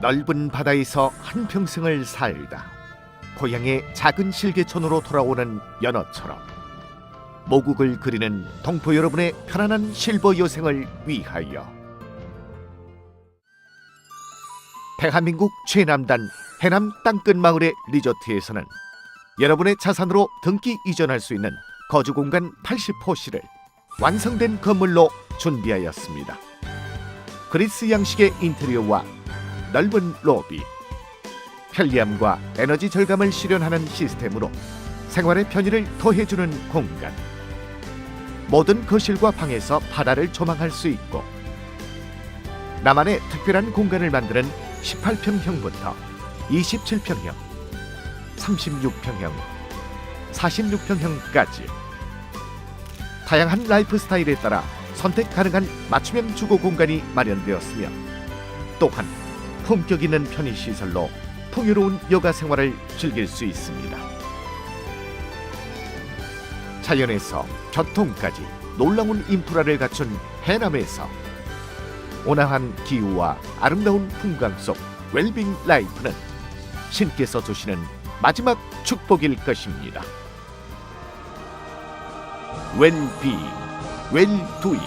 넓은 바다에서 한평생을 살다 고향의 작은 실개천으로 돌아오는 연어처럼 모국을 그리는 동포 여러분의 편안한 실버 여생을 위하여 대한민국 최남단 해남 땅끝 마을의 리조트에서는 여러분의 자산으로 등기 이전할 수 있는 거주 공간 80호실을 완성된 건물로 준비하였습니다. 그리스 양식의 인테리어와 넓은 로비, 편리함과 에너지 절감을 실현하는 시스템으로 생활의 편의를 더해주는 공간. 모든 거실과 방에서 바다를 조망할 수 있고 나만의 특별한 공간을 만드는 18평형부터 27평형, 36평형, 46평형까지 다양한 라이프 스타일에 따라 선택 가능한 맞춤형 주거 공간이 마련되었으며 또한 품격 있는 편의 시설로 풍요로운 여가 생활을 즐길 수 있습니다. 자연에서 교통까지 놀라운 인프라를 갖춘 해남에서 온화한 기후와 아름다운 풍광 속 웰빙 라이프는 신께서 주시는 마지막 축복일 것입니다. 웰비, 웰두이,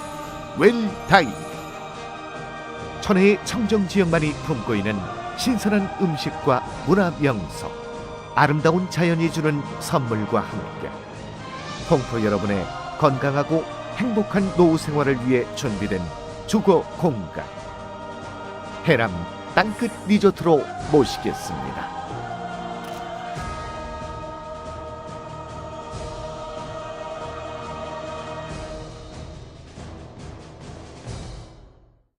웰다이 천혜의 청정 지역만이 품고 있는 신선한 음식과 문화 명소 아름다운 자연이 주는 선물과 함께 홍포 여러분의 건강하고 행복한 노후 생활을 위해 준비된 주거 공간 해남 땅끝 리조트로 모시겠습니다.